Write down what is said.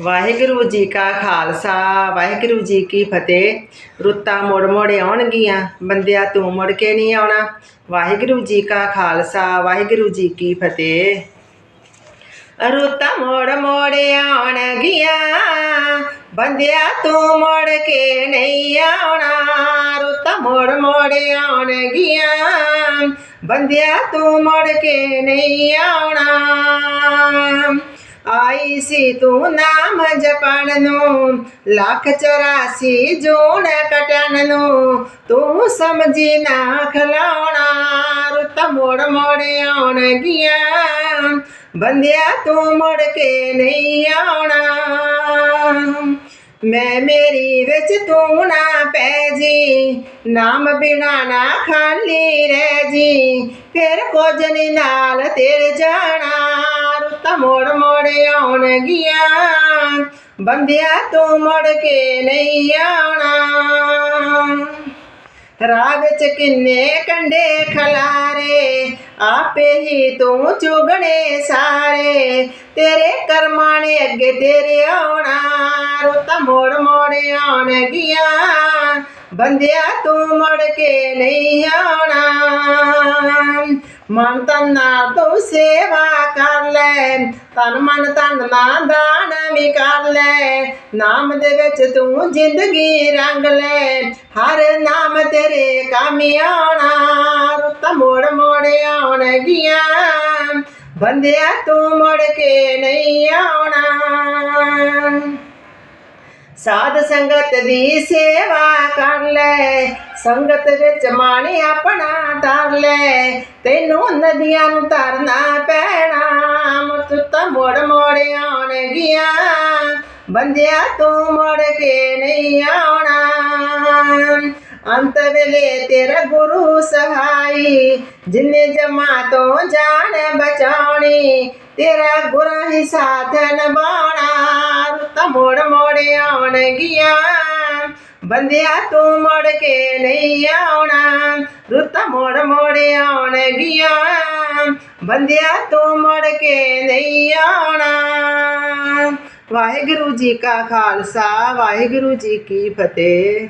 ਵਾਹਿਗੁਰੂ ਜੀ ਕਾ ਖਾਲਸਾ, ਵਾਹਿਗੁਰੂ ਜੀ ਕੀ ਫਤਿਹ। ਰੁੱਤਾਂ ਮੋੜ ਮੋੜ ਆਉਣਗੀਆਂ, ਬੰਦਿਆ ਤੂੰ ਮੁੜ ਕੇ ਨਹੀਂ ਆਉਣਾ। ਵਾਹਿਗੁਰੂ ਜੀ ਕਾ ਖਾਲਸਾ, ਵਾਹਿਗੁਰੂ ਜੀ ਕੀ ਫਤਿਹ। ਰੁੱਤਾਂ ਮੋੜ ਮੋੜ ਆਉਣਗੀਆਂ, ਬੰਦਿਆ ਤੂੰ ਮੁੜ ਕੇ ਨਹੀਂ ਆਉਣਾ। ਰੁੱਤਾਂ ਮੋੜ ਮੋੜ ਆਉਣਗੀਆਂ, ਬੰਦਿਆ ਤੂੰ ਮੁੜ ਕੇ ਨਹੀਂ ਆਉਣਾ। ਆਈ ਸੀ ਤੂੰ ਨਾਮ ਜਪਣ ਨੂੰ ਲੱਖ 84 ਜੂਣ ਕਟਣ ਨੂੰ ਤੂੰ ਸਮਝੀ ਨਾ ਖਲਾਉਣਾ ਰੁੱਤ ਮੋੜ ਮੋੜ ਆਉਣਗੀਆਂ ਬੰਦਿਆ ਤੂੰ ਮੁੜ ਕੇ ਨਹੀਂ ਆਉਣਾ ਮੈਂ ਮੇਰੀ ਵਿੱਚ ਤੂੰ ਨਾ ਪੈ ਜੀ ਨਾਮ ਬਿਨਾ ਨਾ ਖਾਲੀ ਰਹਿ ਜੀ ਫਿਰ ਕੁਝ ਨਹੀਂ ਨਾਲ ਤੇਰੇ ਜਾਣਾ ਤਾਂ ਮੋੜ ਮੋੜ ਆਉਣਗੀਆਂ। ਬੰਦਿਆ ਤੂੰ ਮੁੜ ਕੇ ਨਹੀਂ ਆਉਣਾ। ਰਾਹ ਵਿੱਚ ਕਿੰਨੇ ਕੰਡੇ ਖਲਾਰੇ, ਆਪੇ ਹੀ ਤੂੰ ਚੁਗਣੇ ਸਾਰੇ। ਤੇਰੇ ਕਰਮਾਂ ਨੇ ਅੱਗੇ ਤੇਰੇ ਆਉਣਾ, ਰੁੱਤ ਮੋੜ ਮੋੜ ਆਉਣਗੀਆਂ। ਬੰਦਿਆ ਤੂੰ ਮੁੜ ਕੇ ਨਹੀਂ ਆਉਣਾ। ਮਨ ਤਨ ਨਾਲ ਤੂੰ ਸੇਵਾ ਕਰ ਲੈ। ਤਨ ਮਨ ਤਨ ਨਾ ਦਾਨ ਵੀ ਕਰ ਲੈ। ਨਾਮ ਦੇ ਵਿੱਚ ਤੂੰ ਜ਼ਿੰਦਗੀ ਰੰਗ ਲੈ। ਹਰ ਨਾਮ ਤੇਰੇ ਕੰਮ ਆਉਣਾ ਰੁੱਤ ਮੋੜ ਮੋੜ ਆਉਣਗੀਆਂ। ਬੰਦਿਆ ਤੂੰ ਮੁੜ ਕੇ ਨਹੀਂ ਆਉਣਾ। ਸਾਧ ਸੰਗਤ ਦੀ ਸੇਵਾ ਕਰ ਲੈ। ਸੰਗਤ ਵਿੱਚ ਮਾਣੇ ਆਪਣਾ ਧਰ ਲੈ। ਤੈਨੂੰ ਨਦੀਆਂ ਨੂੰ ਤਰਨਾ ਪੈਣਾ ਮੁੱਤ ਮੋੜ ਮੋੜ ਆਉਣਗੀਆਂ। ਬੰਦਿਆ ਤੂੰ ਮੁੜ ਕੇ ਨਹੀਂ ਆਉਣ। ਅੰਤ ਵੇਲੇ ਤੇਰਾ ਗੁਰੂ ਸਹਾਈ। ਜਿਨੇ ਜਮਾ ਤੋਂ ਜਾਣ ਬਚਾਉਣੀ, ਤੇਰਾ ਗੁਰਾਂ ਹੀ ਸਾਥ ਨਿਭਾਉਣਾ ਰੁੱਤ ਮੋੜ ਮੋੜ ਆਉਣਗੀਆਂ, ਬੰਦਿਆ ਤੂੰ ਮੁੜ ਕੇ ਨਹੀਂ ਆਉਣਾ। ਰੁੱਤ ਮੋੜ ਮੋੜ ਆਉਣਗੀਆਂ, ਬੰਦਿਆ ਤੂੰ ਮੁੜ ਕੇ ਨਹੀਂ ਆਉਣਾ। ਵਾਹਿਗੁਰੂ ਜੀ ਕਾ ਖਾਲਸਾ, ਵਾਹਿਗੁਰੂ ਜੀ ਕੀ ਫਤਿਹ।